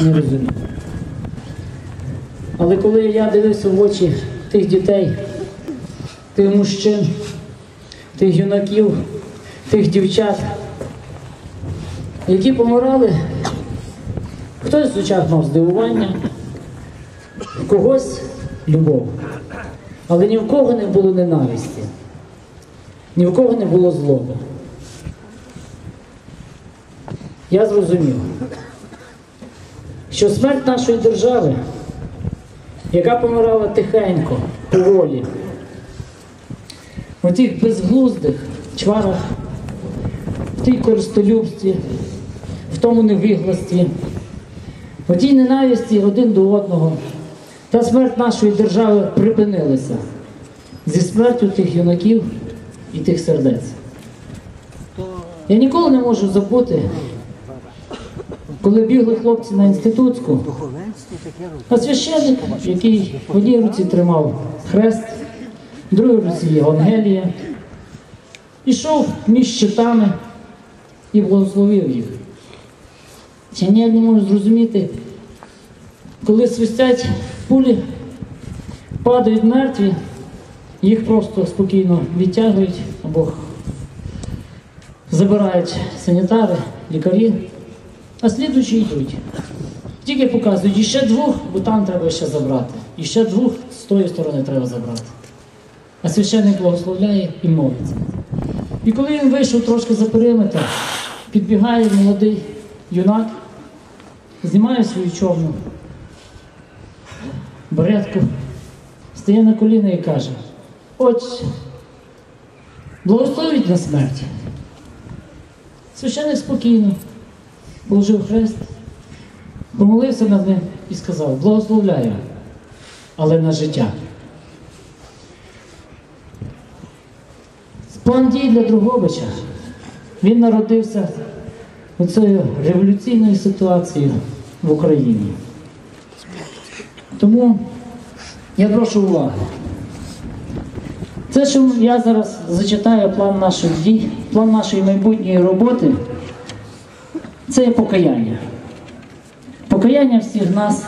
не розумів. Але коли я дивився в очі тих дітей, тих мужчин, тих юнаків, тих дівчат, які помирали, хтось з очах мав здивування, в когось любов. Але ні в кого не було ненависті, ні в кого не було злоби. Я зрозумів, що смерть нашої держави, яка помирала тихенько, поволі, у тих безглуздих чварах, в тій користолюбстві, в тому невигластві, у тій ненависті один до одного, та смерть нашої держави припинилася зі смертю тих юнаків і тих сердець. Я ніколи не можу забути, коли бігли хлопці на інститутську, а священник, який в одній руці тримав хрест, в другій руці Євангелія, ішов між щитами і благословив їх. Чи ніяк не можу зрозуміти, коли свистять пулі, падають мертві, їх просто спокійно відтягують або забирають санітари, лікарі, а слідуючі йдуть. Тільки показують, і ще двох, бо там треба ще забрати. І ще двох з тої сторони треба забрати. А священник благословляє і молиться. І коли він вийшов трошки за периметр, підбігає молодий юнак, знімає свою човну, беретку, стає на коліна і каже, Отче, благословіть на смерть. Священник спокійно положив хрест, помолився над ним і сказав, благословляю, але на життя. План дій для Другобича. Він народився цією революційною ситуацією в Україні. Тому я прошу уваги. Це, що я зараз зачитаю план наших дій, план нашої майбутньої роботи, це є покаяння. Покаяння всіх нас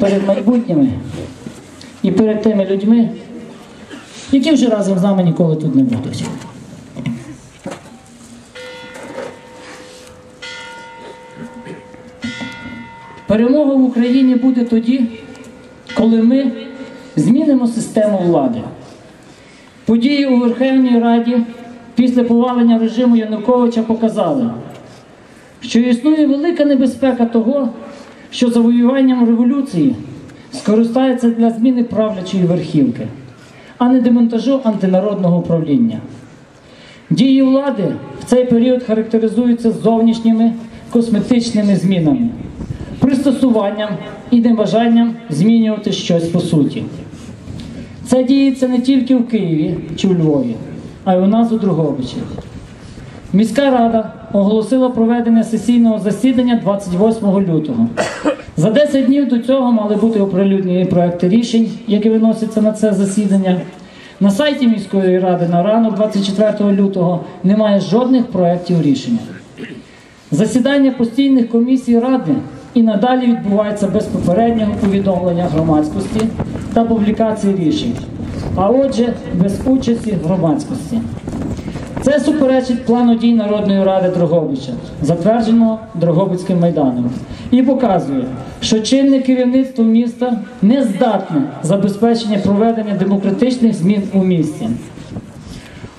перед майбутніми і перед тими людьми, які вже разом з нами ніколи тут не будуть. Перемога в Україні буде тоді, коли ми змінимо систему влади. Події у Верховній Раді після повалення режиму Януковича показали, що існує велика небезпека того, що завоюванням революції скористається для зміни правлячої верхівки, а не демонтажу антинародного управління. Дії влади в цей період характеризуються зовнішніми косметичними змінами, пристосуванням і небажанням змінювати щось по суті. Це діється не тільки в Києві чи у Львові, а й у нас у Другобичі. Міська рада оголосила проведення сесійного засідання 28 лютого. За 10 днів до цього мали бути оприлюднені проекти рішень, які виносяться на це засідання. На сайті міської ради на ранок 24 лютого немає жодних проєктів рішення. Засідання постійних комісій ради і надалі відбувається без попереднього повідомлення громадськості та публікації рішень, а отже, без участі громадськості. Це суперечить плану дій Народної ради Дрогобича, затвердженого Дрогобицьким майданом, і показує, що чинне керівництво міста не здатне забезпечення проведення демократичних змін у місті.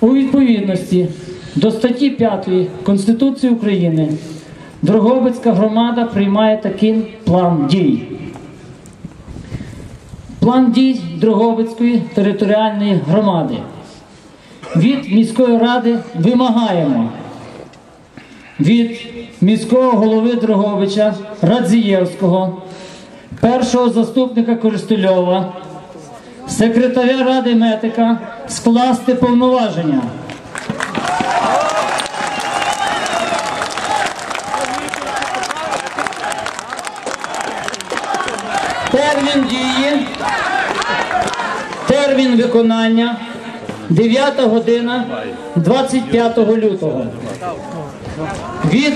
У відповідності до статті 5 Конституції України Дрогобицька громада приймає такий план дій. План дій Дрогобицької територіальної громади. Від міської ради вимагаємо від міського голови Дрогобича Радзієвського, першого заступника Користельова, секретаря ради Метика скласти повноваження. Термін дії, термін виконання 9 година 25 лютого. Від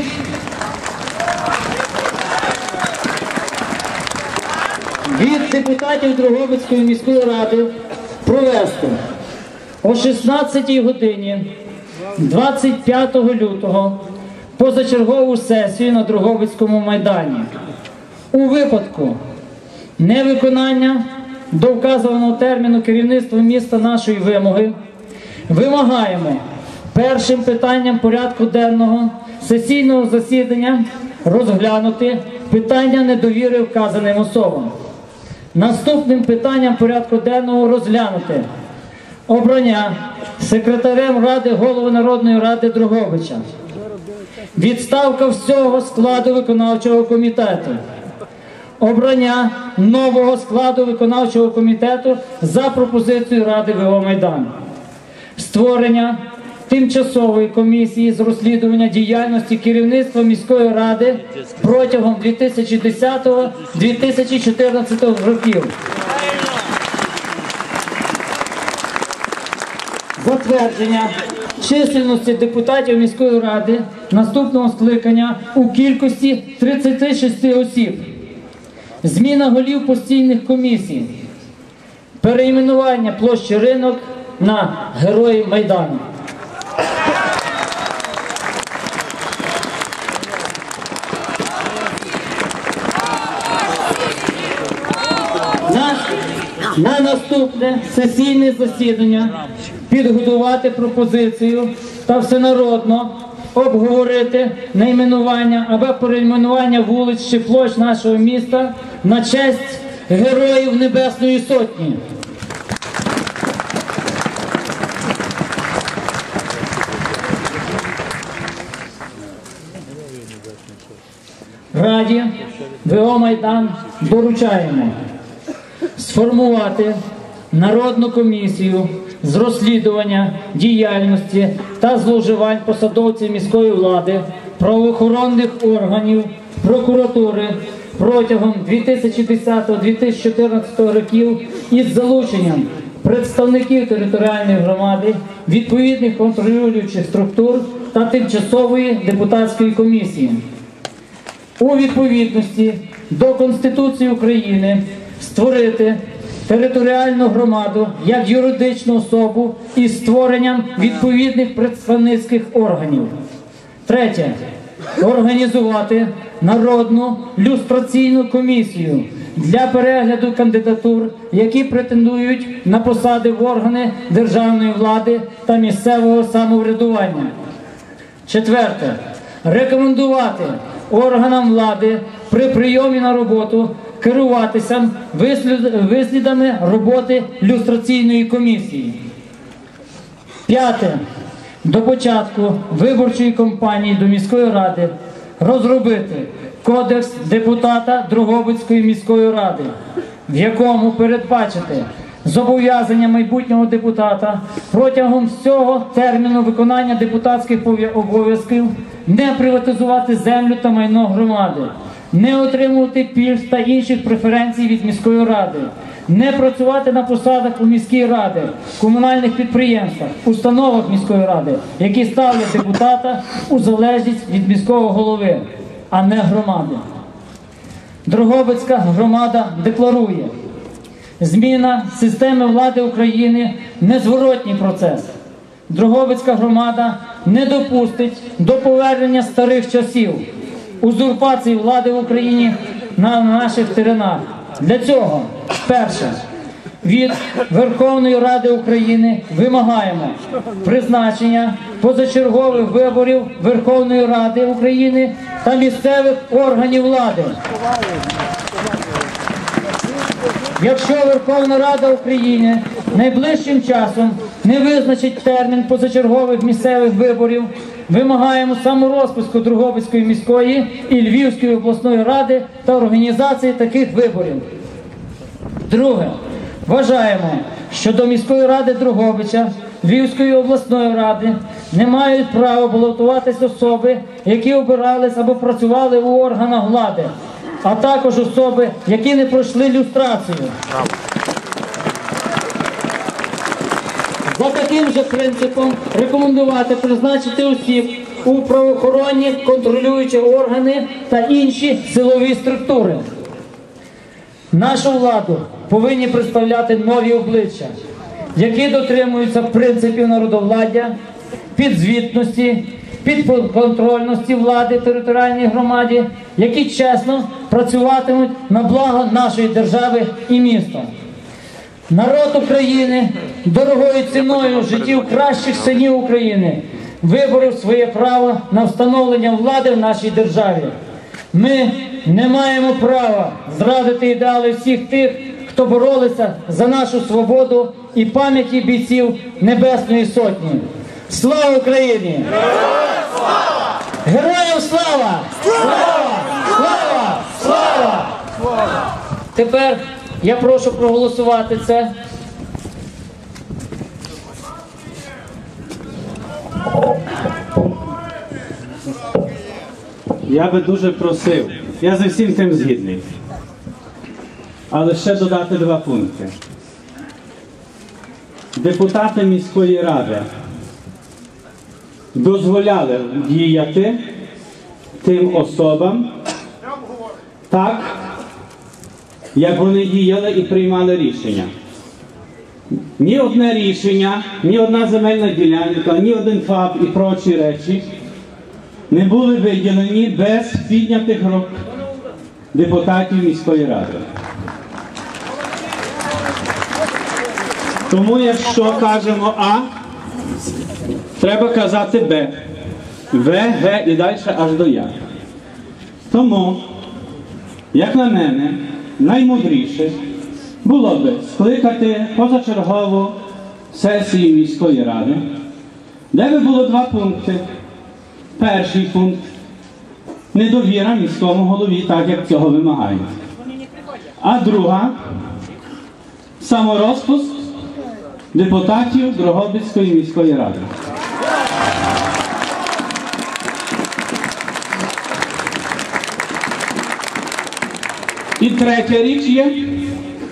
від депутатів Дрогобицької міської ради провести о 16 годині 25 лютого позачергову сесію на Дрогобицькому майдані у випадку невиконання до вказаного терміну керівництва міста нашої вимоги вимагаємо першим питанням порядку денного сесійного засідання розглянути питання недовіри вказаним особам. Наступним питанням порядку денного розглянути обрання секретарем Ради голови Народної Ради Друговича, відставка всього складу виконавчого комітету, обрання нового складу виконавчого комітету за пропозицією Ради ВО Майдан, створення тимчасової комісії з розслідування діяльності керівництва міської ради протягом 2010-2014 років. Затвердження чисельності депутатів міської ради наступного скликання у кількості 36 осіб. Зміна голів постійних комісій. Перейменування площі ринок на Герої Майдану. На наступне сесійне засідання підготувати пропозицію та всенародно обговорити найменування або перейменування вулиць чи площ нашого міста на честь Героїв Небесної Сотні. Раді ВО Майдан доручаємо сформувати народну комісію з розслідування діяльності та зловживань посадовців міської влади, правоохоронних органів, прокуратури протягом 2010-2014 років із залученням представників територіальної громади, відповідних контролюючих структур та тимчасової депутатської комісії. У відповідності до Конституції України створити територіальну громаду як юридичну особу із створенням відповідних представницьких органів. Третє. Організувати народну люстраційну комісію для перегляду кандидатур, які претендують на посади в органи державної влади та місцевого самоврядування. Четверте. Рекомендувати органам влади при прийомі на роботу керуватися вислідами роботи люстраційної комісії. П'яте. До початку виборчої кампанії до міської ради розробити кодекс депутата Дрогобицької міської ради, в якому передбачити зобов'язання майбутнього депутата протягом всього терміну виконання депутатських обов'язків не приватизувати землю та майно громади, не отримувати пільг та інших преференцій від міської ради, не працювати на посадах у міській раді, комунальних підприємствах, установах міської ради, які ставлять депутата у залежність від міського голови, а не громади. Дрогобицька громада декларує, зміна системи влади України незворотній процес. Дрогобицька громада не допустить до повернення старих часів, узурпації влади в Україні на наших теренах. Для цього, перше, від Верховної Ради України вимагаємо призначення позачергових виборів Верховної Ради України та місцевих органів влади. Якщо Верховна Рада України найближчим часом не визначить термін позачергових місцевих виборів, вимагаємо саморозпуску Другобицької міської і Львівської обласної ради та організації таких виборів. Друге, вважаємо, що до міської ради Другобича, Львівської обласної ради не мають права балотуватись особи, які обирались або працювали у органах влади, а також особи, які не пройшли люстрацію. За таким же принципом рекомендувати призначити осіб у правоохоронні контролюючі органи та інші силові структури. Нашу владу повинні представляти нові обличчя, які дотримуються принципів народовладдя, підзвітності, підконтрольності влади територіальній громаді, які чесно працюватимуть на благо нашої держави і міста. Народ України дорогою ціною життів кращих синів України виборов своє право на встановлення влади в нашій державі. Ми не маємо права зрадити ідеали всіх тих, хто боролися за нашу свободу і пам'яті бійців Небесної Сотні. Слава Україні! Героям слава! Слава! Слава! Слава! Тепер я прошу проголосувати це. Я би дуже просив, я за всім тим згідний. Але ще додати два пункти. Депутати міської ради дозволяли діяти тим особам так, як вони діяли і приймали рішення. Ні одне рішення, ні одна земельна ділянка, ні один ФАП і прочі речі не були виділені без піднятих рук депутатів міської ради. Тому якщо кажемо А, треба казати Б, В, Г і далі аж до Я. Тому, як на мене, наймудріше було би скликати позачергову сесію міської ради, де би було два пункти. Перший пункт недовіра міському голові, так як цього вимагають. А друга саморозпуск депутатів Дрогобицької міської ради. І третя річ є,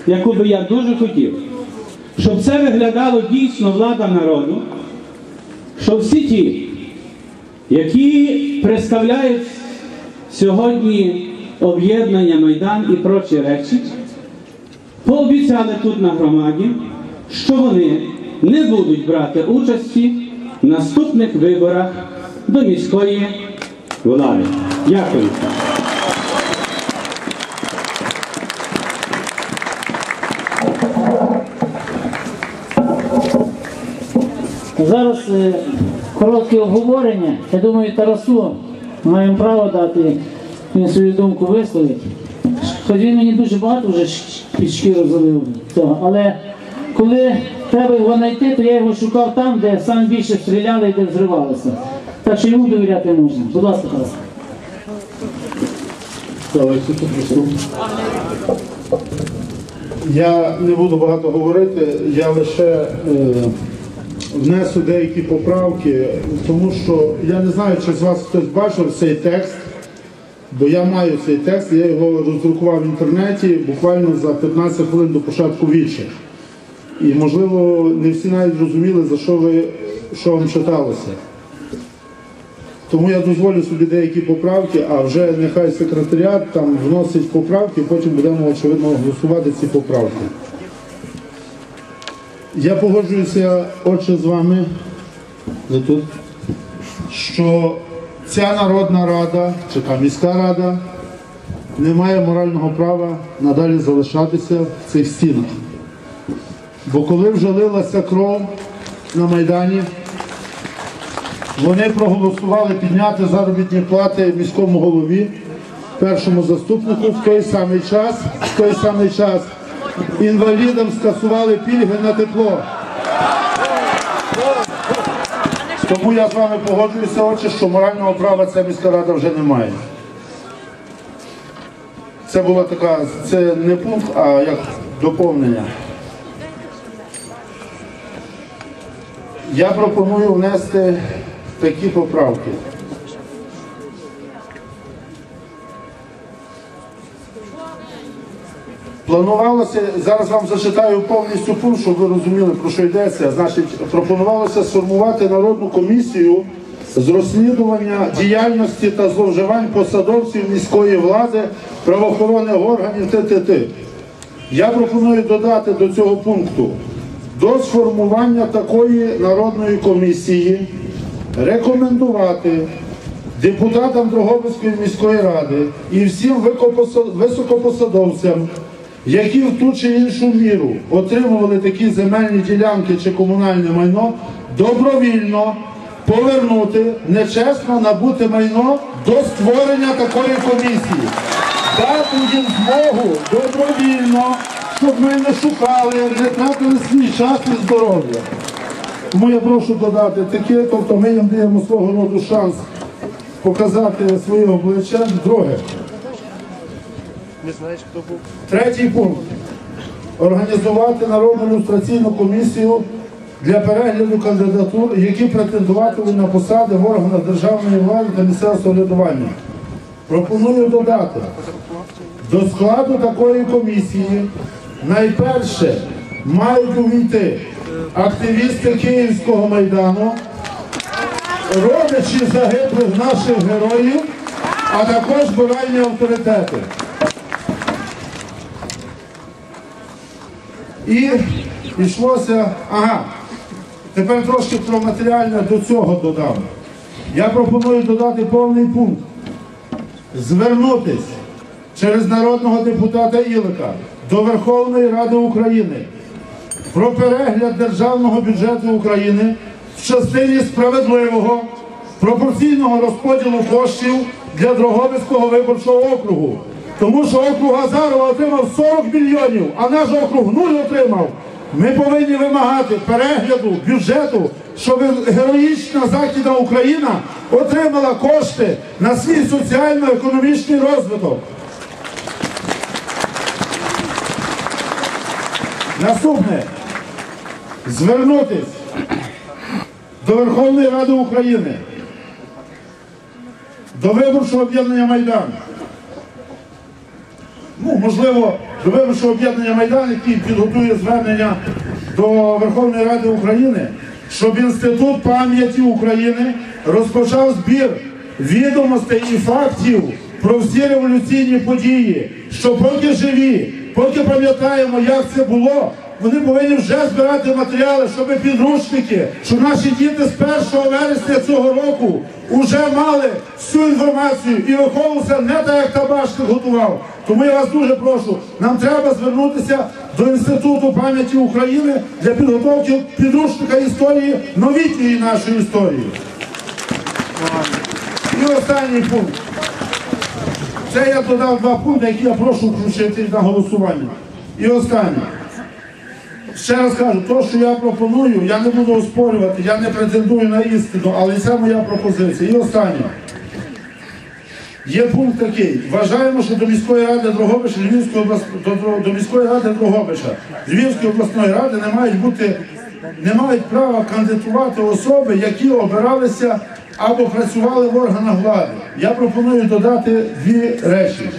яку би я дуже хотів, щоб це виглядало дійсно влада народу, що всі ті, які представляють сьогодні об'єднання Майдан і прочі речі, пообіцяли тут на громаді, що вони не будуть брати участі в наступних виборах до міської влади. Дякую. Зараз е, коротке обговорення. Я думаю, Тарасу маємо право дати, він свою думку висловить. Хоч він мені дуже багато вже під шкіру. Але коли треба його знайти, то я його шукав там, де саме більше стріляли і де взривалися. Так що йому довіряти можна. Будь ласка, Тарас. Я не буду багато говорити, я лише е, внесу деякі поправки, тому що я не знаю, чи з вас хтось бачив цей текст, бо я маю цей текст, я його роздрукував в інтернеті буквально за 15 хвилин до початку вічі. І можливо не всі навіть зрозуміли, за що ви що вам читалося. Тому я дозволю собі деякі поправки, а вже нехай секретаріат там вносить поправки, потім будемо очевидно голосувати ці поправки. Я погоджуюся, отже, з вами ви тут, що ця Народна Рада чи та міська рада не має морального права надалі залишатися в цих стінах. Бо коли вже лилася кров на Майдані, вони проголосували підняти заробітні плати міському голові, першому заступнику в той самий час, в той самий час інвалідам скасували пільги на тепло. Тому я з вами погоджуюся, отже, що морального права ця міська рада вже не має. Це була така, це не пункт, а як доповнення. Я пропоную внести такі поправки. Планувалося, зараз вам зачитаю повністю пункт, щоб ви розуміли, про що йдеться. Значить, пропонувалося сформувати народну комісію з розслідування діяльності та зловживань посадовців міської влади, правоохоронних органів ТТТ. Я пропоную додати до цього пункту до сформування такої народної комісії рекомендувати депутатам Дрогобицької міської ради і всім високопосадовцям, які в ту чи іншу міру отримували такі земельні ділянки чи комунальне майно, добровільно повернути нечесно набуте майно до створення такої комісії. Дати їм змогу добровільно, щоб ми не шукали, не тратили свій час і здоров'я. Тому я прошу додати таке, тобто ми їм даємо свого роду шанс показати своє обличчя. Друге. Третій пункт. Організувати народну люстраційну комісію для перегляду кандидатур, які претендуватимуть на посади в органах державної влади та місцевого самоврядування. Пропоную додати до складу такої комісії найперше мають увійти активісти Київського майдану, родичі загиблих наших героїв, а також моральні авторитети. І пішлося, ага, тепер трошки про матеріальне до цього додам. Я пропоную додати повний пункт. Звернутись через народного депутата Ілика до Верховної Ради України про перегляд державного бюджету України в частині справедливого пропорційного розподілу коштів для Дрогобицького виборчого округу. Тому що округ Азарова отримав 40 мільйонів, а наш округ нуль отримав. Ми повинні вимагати перегляду бюджету, щоб героїчна Західна Україна отримала кошти на свій соціально-економічний розвиток. Наступне звернутись до Верховної Ради України, до виборчого об'єднання Майдан. Можливо, до виборчого об'єднання Майдан, який підготує звернення до Верховної Ради України, щоб Інститут пам'яті України розпочав збір відомостей і фактів про всі революційні події, що поки живі, поки пам'ятаємо, як це було, вони повинні вже збирати матеріали, щоб підручники, щоб наші діти з 1 вересня цього року вже мали всю інформацію і виховувалися не так, як табачник готував. Тому я вас дуже прошу, нам треба звернутися до Інституту пам'яті України для підготовки підручника історії новітньої нашої історії. І останній пункт. Це я додав два пункти, які я прошу включити на голосування. І останнє. Ще раз кажу, то, що я пропоную, я не буду оспорювати, я не претендую на істину, але це моя пропозиція. І останнє. Є пункт такий. Вважаємо, що до міської ради Дрогобича, Львівської облас... до, до, міської ради Дрогобича, Львівської обласної ради не мають бути, не мають права кандидатувати особи, які обиралися або працювали в органах влади. Я пропоную додати дві речі.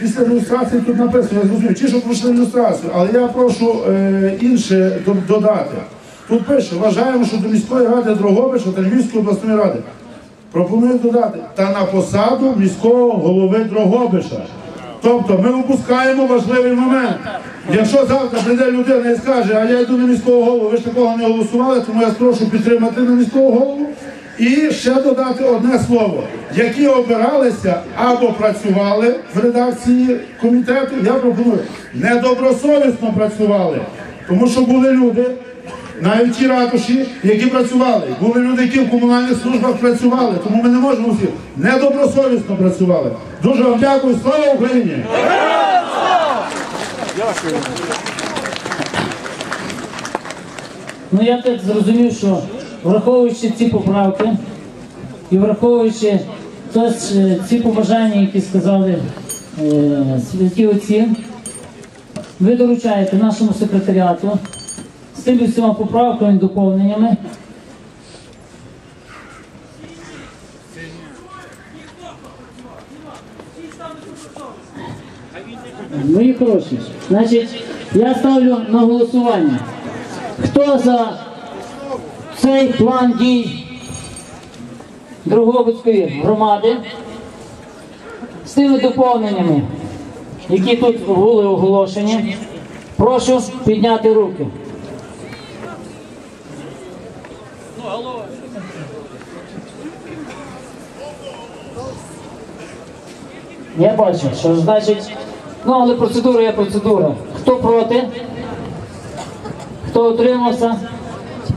Після ілюстрації тут написано, я зрозумів, ті, що пройшли ілюстрацію, але я прошу е, інше додати. Тут пише, вважаємо, що до міської ради Дрогобича та Львівської обласної ради пропоную додати та на посаду міського голови Дрогобича. Тобто ми опускаємо важливий момент. Якщо завтра прийде людина і скаже, а я йду на міського голову, ви ж такого не голосували, тому я прошу підтримати на міського голову. І ще додати одне слово, які обиралися або працювали в редакції комітету, я пропоную, недобросовісно працювали, тому що були люди, навіть ті ратуші, які працювали, були люди, які в комунальних службах працювали, тому ми не можемо всіх недобросовісно працювали. Дуже вам дякую, слава Україні! Ну я так зрозумів, що враховуючи ці поправки і враховуючи е, ці побажання, які сказали е, святі отці, ви доручаєте нашому секретаріату з цими всіма поправками і доповненнями. Мої хороші, значить, я ставлю на голосування. Хто за цей план дій Дрогобицької громади з тими доповненнями? які тут були оголошені, прошу підняти руки. Я бачу, що значить, ну але процедура є процедура. Хто проти? Хто утримався?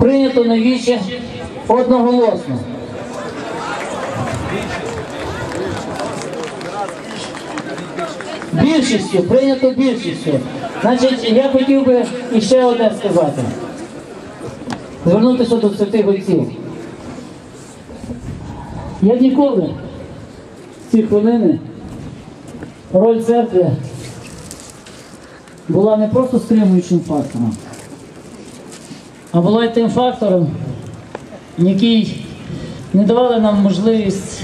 Прийнято навіщо одноголосно. Більшістю, прийнято більшістю. Значить, я хотів би іще одне сказати. Звернутися до святих отців. Я ніколи в ці хвилини роль церкви була не просто стримуючим фактором, а була й тим фактором, який не давали нам можливість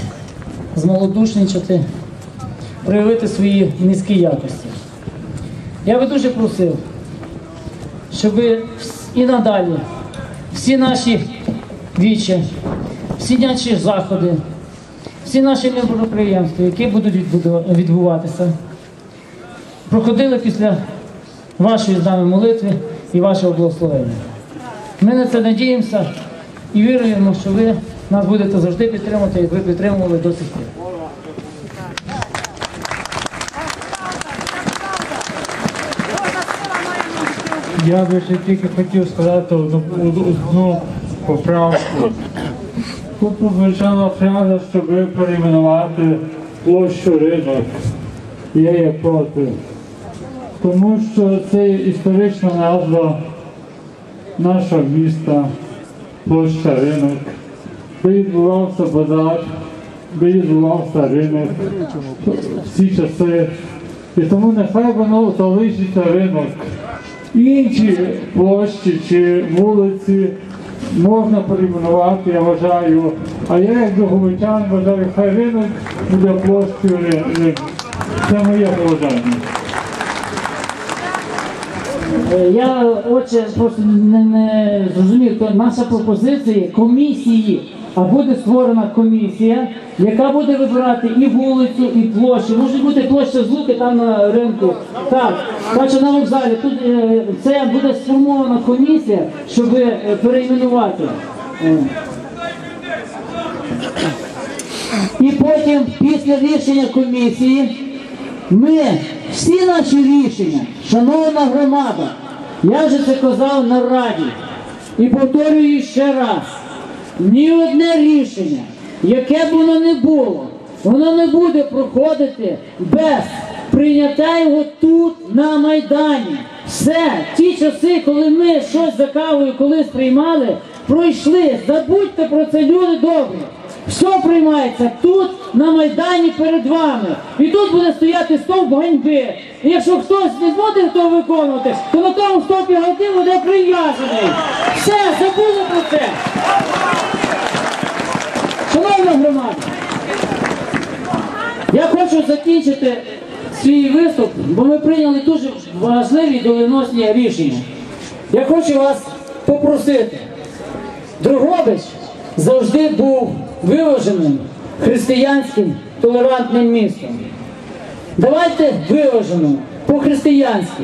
змолодушничати, проявити свої низькі якості. Я би дуже просив, щоб і надалі всі наші вічі, всі наші заходи, всі наші мероприємства, які будуть відбуватися, проходили після вашої з нами молитви і вашого благословення. Ми на це надіємося і віруємо, що ви нас будете завжди підтримувати, як ви підтримували до сих пір. Я би ще тільки хотів сказати одну, одну, поправку. Тут прозвучала фраза, щоб перейменувати площу ринок. Я є проти. Тому що це історична назва нашого міста, площа ринок, де відбувався базар, де відбувався ринок всі часи. І тому нехай воно залишиться ринок. Інші площі чи вулиці можна перейменувати, я вважаю. А я як договичан вважаю, хай ринок буде площею ринку. Це моє побажання. Е, Я отже просто не, не зрозумів, то наша пропозиція комісії, а буде створена комісія, яка буде вибирати і вулицю, і площу. Може бути площа звуки там на ринку. Так, що на вокзалі. Тут е, це буде сформована комісія, щоб е, перейменувати. Е. І потім, після рішення комісії, ми всі наші рішення, шановна громада, я вже це казав на раді і повторюю ще раз: ні одне рішення, яке б воно не було, воно не буде проходити без прийняття його тут на Майдані. Все, ті часи, коли ми щось за кавою колись приймали, пройшли. Забудьте про це, люди добрі. Все приймається тут, на Майдані перед вами. І тут буде стояти стовп ганьби. І якщо хтось не буде хто виконувати, то на тому стовпі ганьби буде прив'язаний. Все, забули про це. Шановна громада, я хочу закінчити свій виступ, бо ми прийняли дуже важливі доленосні рішення. Я хочу вас попросити. Дрогобич завжди був виваженим, християнським, толерантним містом. Давайте виважено, по-християнськи.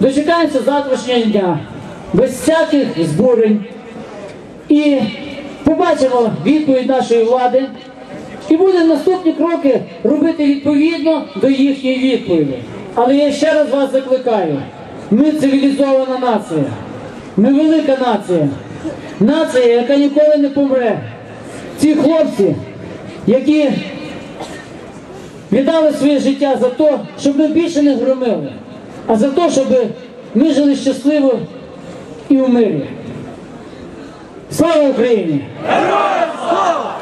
Дочекаємося завтрашнього дня, без всяких збурень. І побачимо відповідь нашої влади. І будемо наступні кроки робити відповідно до їхньої відповіді. Але я ще раз вас закликаю. Ми цивілізована нація. Ми велика нація. Нація, яка ніколи не помре. Ці хлопці, які віддали своє життя за те, щоб ми більше не громили, а за те, щоб ми жили щасливо і в мирі. Слава Україні! Героям слава!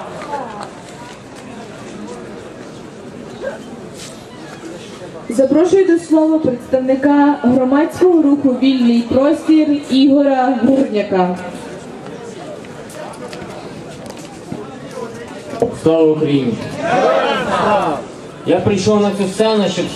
Запрошую до слова представника громадського руху Вільний простір Ігора Гурняка. Слава Україні! Я прийшов на цю сцену, щоб